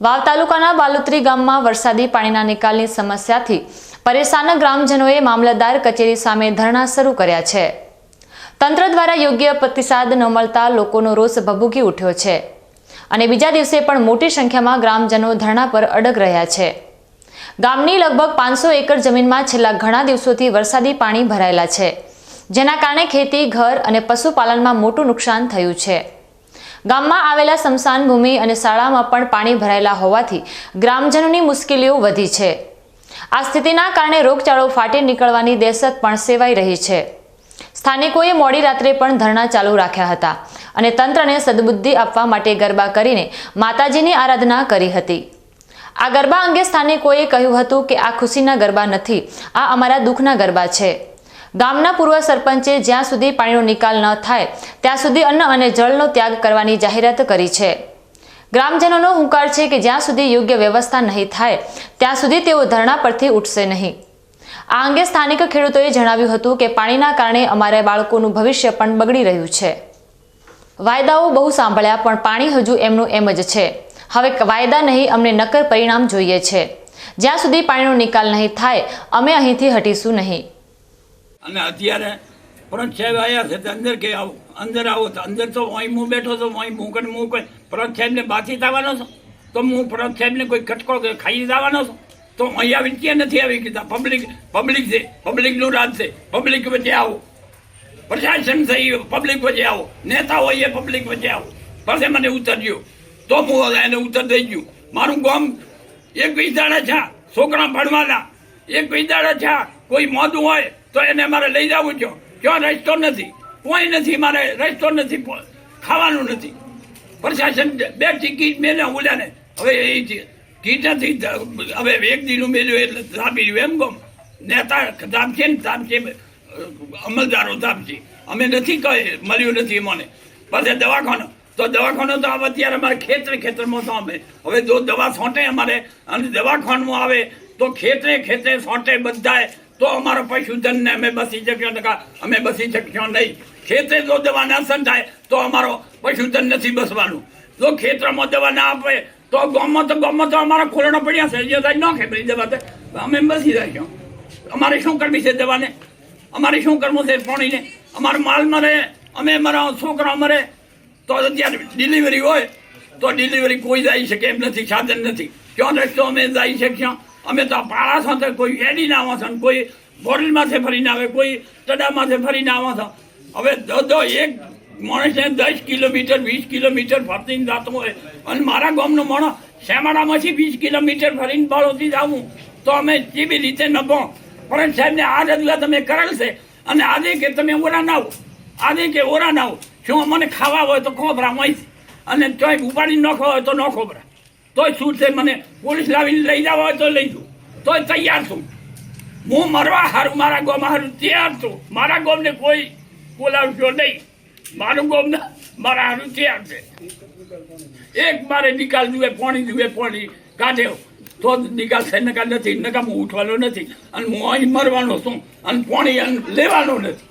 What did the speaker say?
વાવ તાલુકાના બાલુત્રી ગામમાં વરસાદી પાણીના નિકાલની સમસ્યાથી પરેશાન ગ્રામજનોએ મામલતદાર કચેરી સામે ધરણા શરૂ કર્યા છે. તંત્ર દ્વારા યોગ્ય પ્રતિસાદ ન મળતા લોકોનો રોષ ભભૂકી ઉઠ્યો છે. અને બીજા દિવસે પણ મોટી સંખ્યામાં ગ્રામજનો ધરણા પર અડગ રહ્યા છે. ગામની લગભગ પાંચસો એકર જમીનમાં છેલ્લા ઘણા દિવસોથી વરસાદી પાણી ભરાયેલા છે, જેના કારણે ખેતી, ઘર અને પશુપાલનમાં મોટું નુકસાન થયું છે. ગામમાં આવેલા સ્મશાન ભૂમિ અને શાળામાં પણ પાણી ભરાયેલા હોવાથી ગ્રામજનોની મુશ્કેલીઓ વધી છે. આ સ્થિતિના કારણે રોગચાળો ફાટી નીકળવાની દહેશત પણ સેવાઈ રહી છે. સ્થાનિકોએ મોડી રાત્રે પણ ધરણા ચાલુ રાખ્યા હતા અને તંત્રને સદબુદ્ધિ આપવા માટે ગરબા કરીને માતાજીની આરાધના કરી હતી. આ ગરબા અંગે સ્થાનિકોએ કહ્યું હતું કે આ ખુશીના ગરબા નથી, આ અમારા દુઃખના ગરબા છે. ગામના પૂર્વ સરપંચે જ્યાં સુધી પાણીનો નિકાલ ન થાય, ત્યાં સુધી અન્ન અને જળનો ત્યાગ કરવાની જાહેરાત કરી છે. ગ્રામજનોનો હુંકાર છે કે જ્યાં સુધી યોગ્ય વ્યવસ્થા નહીં થાય, ત્યાં સુધી તેઓ ધરણા પરથી ઉઠશે નહીં. આ અંગે સ્થાનિક ખેડૂતોએ જણાવ્યું હતું કે પાણીના કારણે અમારા બાળકોનું ભવિષ્ય પણ બગડી રહ્યું છે. વાયદાઓ બહુ સાંભળ્યા, પણ પાણી હજુ એમનું એમ જ છે. હવે વાયદા નહીં, અમને નક્કર પરિણામ જોઈએ છે. જ્યાં સુધી પાણીનો નિકાલ નહીં થાય, અમે અહીંથી હટીશું નહીં. અને અત્યારે પરત સાહેબ આવ્યા છે, તો અંદર કે આવો, અંદર આવો, તો અંદર તો અહીં હું બેઠો છો અહીં હું કોઈ પરત સાહેબને બાથી આવવાનો છું. તો હું પરત સાહેબને કોઈ કટકો ખાઈ જવાનો છું. તો અહીં આવીને નથી આવી કીધા? પબ્લિક પબ્લિક છે પબ્લિકનું રાજ છે પબ્લિક વચ્ચે આવો. પ્રશાસન થઈ પબ્લિક વચ્ચે આવો. નેતા હોય એ પબ્લિક વચ્ચે આવો. પાસે મને ઉતરજો. તો હું એને ઉત્તર થઈ ગયું. મારું ગામ એક વિદાડા છે, છોકરા ભણવાના. એક વિદાડા છે, કોઈ મોદું હોય તો એને મારે લઈ જવું છો. ક્યાં રસ્તો નથી? કોઈ નથી મારે રસ્તો નથી ખાવાનું નથી. પ્રશાસન બે ટિકિટ મેલે ઓલ્યાને હવે એ કીટ નથી હવે એક દીનું મેલ્યું એટલે રહ્યું એમ ગમ નેતા દાબ ને દાબ અમલદારો દાબ અમે નથી કહે મળ્યું નથી મને પછી દવાખાનો તો દવાખાનો તો હવે અત્યારે અમારે ખેતરે ખેતરમાં તો અમે. હવે જો દવા છોંટે અમારે અને દવાખાનું આવે તો ખેતરે ખેતરે છોંટે બધાય. તો અમારો પશુધનને અમે બસી ટકા અમે બસી શક્યો નહીં. ખેતરે જો દવા નાશન થાય, તો અમારો પશુધન નથી બસવાનું. જો ખેતરમાં દવા ના આપે, તો ગામમાં તો ગામમાં તો અમારા ખોલણો પડ્યા છે. જે થાય ન ખેપરી દવા તો અમે બસી જાય અમારે શું કરવી છે દવાને? અમારે શું કરવું છે પાણીને? અમારો માલ મરે, અમે અમારા છોકરા મરે, તો અત્યારે ડિલિવરી હોય, તો ડિલિવરી કોઈ જઈ શકે એમ નથી, સાધન નથી. ક્યાં રસ્તો અમે જઈ શક્યા અમે તો પાળા સાથે કોઈ એડીને આવો છે કોઈ બોરલમાંથી ફરીને આવે, કોઈ ટડામાંથી ફરીને આવો છે. હવે દો એક માણસને દસ કિલોમીટર, વીસ કિલોમીટર ફરતીને જતો હોય અને મારા ગામનો માણસ શેમાડામાંથી વીસ કિલોમીટર ફરીને બાળોથી જાવું તો અમે કેવી રીતે નભો પણ સાહેબને આ રજૂઆત તમે કરેલ છે અને આજે કે તમે ઓરા ના આજે કે ઓરા ના શું મને ખાવા હોય તો ખોબરા હોય. અને ચોઈક ઉપાડી ન ખાવા હોય તો ન ખોબરા. તોય શું છે મને પોલીસ લાવીને લઈ જવા હોય તો લઈ જવું તોય તૈયાર છું. હું મરવા હારું, મારા ગોમ હારું તૈયાર છું. મારા ગોમને કોઈ બોલાવશો નહીં. મારું ગોમ મારા હારું તૈયાર છે. એક મારે નિકાલ જુએ પોણી જુએ પોણી કાઢે. તો નિકાલ છે નકા નથી નકા હું ઉઠવાનો નથી. અને હું અહીં મરવાનો છું અને પોણી લેવાનો નથી.